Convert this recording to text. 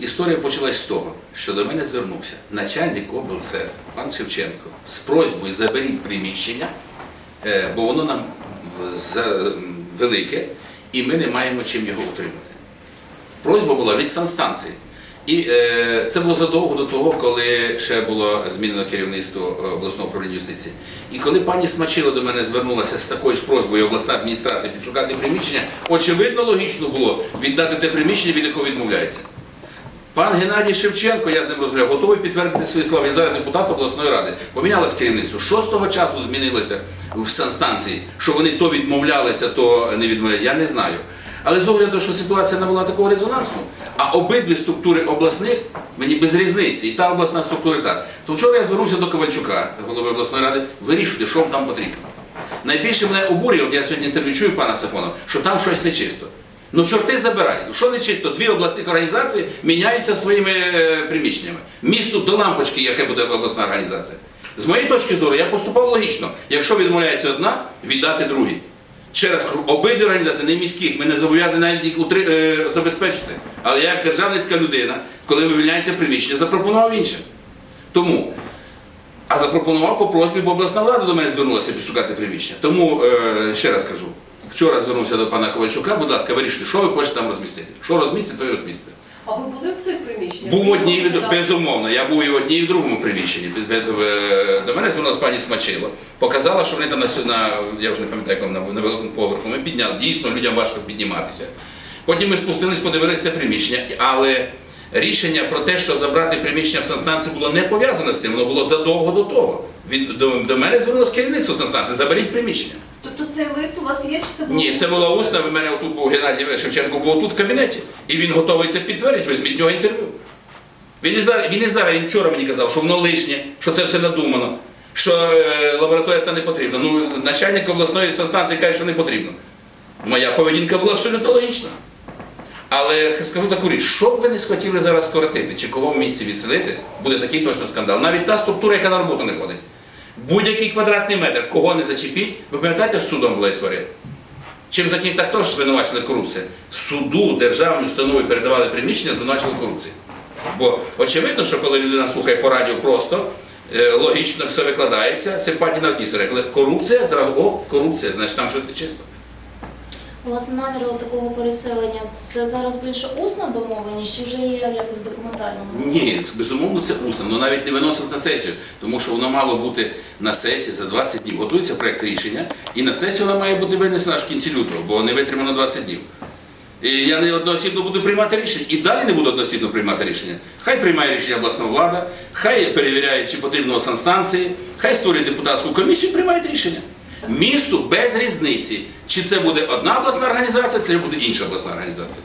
Історія почалась з того, що до мене звернувся начальник облсес пан Шевченко з просьбою заберіть приміщення, е, бо воно нам велике, і ми не маємо чим його утримати. Просьба була від санстанції. І е, це було задовго до того, коли ще було змінено керівництво е, обласного управління юстиції. І коли пані Смачило до мене звернулася з такою ж просьбою обласна адміністрація підшукати приміщення, очевидно, логічно було віддати те приміщення, від якого відмовляється. Пан Геннадій Шевченко, я з ним розмовляв, готовий підтвердити свої слова. Він зараз депутат обласної ради. Помінялось керівництво. Що з того часу змінилося в санстанції? Що вони то відмовлялися, то не відмовлялися, я не знаю. Але з огляду, що ситуація не була такого резонансу, а обидві структури обласних мені без різниці, і та обласна структура, та. То вчора я звернувся до Ковальчука, голови обласної ради, вирішуйте, що вам там потрібно. Найбільше мене обурює, от я сьогодні інтерв'ю чую пана Сафонова, що там щось нечисто. Ну чорти забирай. Ну що нечисто? Дві обласних організації міняються своїми е, приміщеннями. Місту до лампочки, яке буде обласна організація. З моєї точки зору, я поступав логічно. Якщо відмовляється одна, віддати другій. Ще раз кажу, обидві організації не міські, ми не зобов'язані навіть їх утри- е, забезпечити. Але я як державницька людина, коли вивільняється приміщення, запропонував інше. Тому а запропонував по просьбі, бо обласна влада до мене звернулася підшукати приміщення. Тому е, ще раз кажу, вчора звернувся до пана Ковальчука, будь ласка, вирішуйте, що ви хочете там розмістити. Що розмістити, то і розмістите. А ви були в цих приміщеннях? Був одній, від- безумовно, я був і в одній, і в другому приміщенні. До мене звернулася пані Смачило, показала, що вони там на, на я вже не пам'ятаю, як на, на великому поверху. Ми підняли, дійсно людям важко підніматися. Потім ми спустились, подивилися приміщення, але рішення про те, що забрати приміщення в санстанції було не пов'язане з цим, воно було задовго до того. Від, до, до мене звернулося керівництво санстанції, заберіть приміщення. Цей лист у вас є, чи це було? Ні, це була усна. В мене отут був Геннадій Шевченко, був тут в кабінеті. І він готовий це підтвердити, візьміть нього інтерв'ю. Він і зараз, він і зараз, він вчора мені казав, що воно лишнє, що це все надумано, що е, лабораторія та не потрібна. Ну, начальник обласної станції каже, що не потрібно. Моя поведінка була абсолютно логічна. Але скажу таку річ, що б ви не схотіли зараз скоротити, чи кого в місці відселити, буде такий точно скандал. Навіть та структура, яка на роботу не ходить. Будь-який квадратний метр, кого не зачепіть, ви пам'ятаєте, судом була історія? Чим за так теж звинувачили корупція. Суду державні установи передавали приміщення, звинувачили корупцію. Бо очевидно, що коли людина слухає по радіо просто, е, логічно все викладається, симпатія на пісаря. Коли корупція, зразу о, корупція, значить там щось нечисто. Власне, намір от такого переселення це зараз більше усна домовленість, чи вже є якось документально? Ні, безумовно, це усно, але навіть не виносить на сесію, тому що воно мало бути на сесії за 20 днів. Готується проєкт рішення, і на сесію воно має бути винесено аж в кінці лютого, бо не витримано 20 днів. І я не одноосібно буду приймати рішення, і далі не буду одноосібно приймати рішення. Хай приймає рішення обласна влада, хай перевіряє, чи потрібно санстанції, хай створює депутатську комісію і приймають рішення. Місту без різниці, чи це буде одна обласна організація, чи це буде інша обласна організація.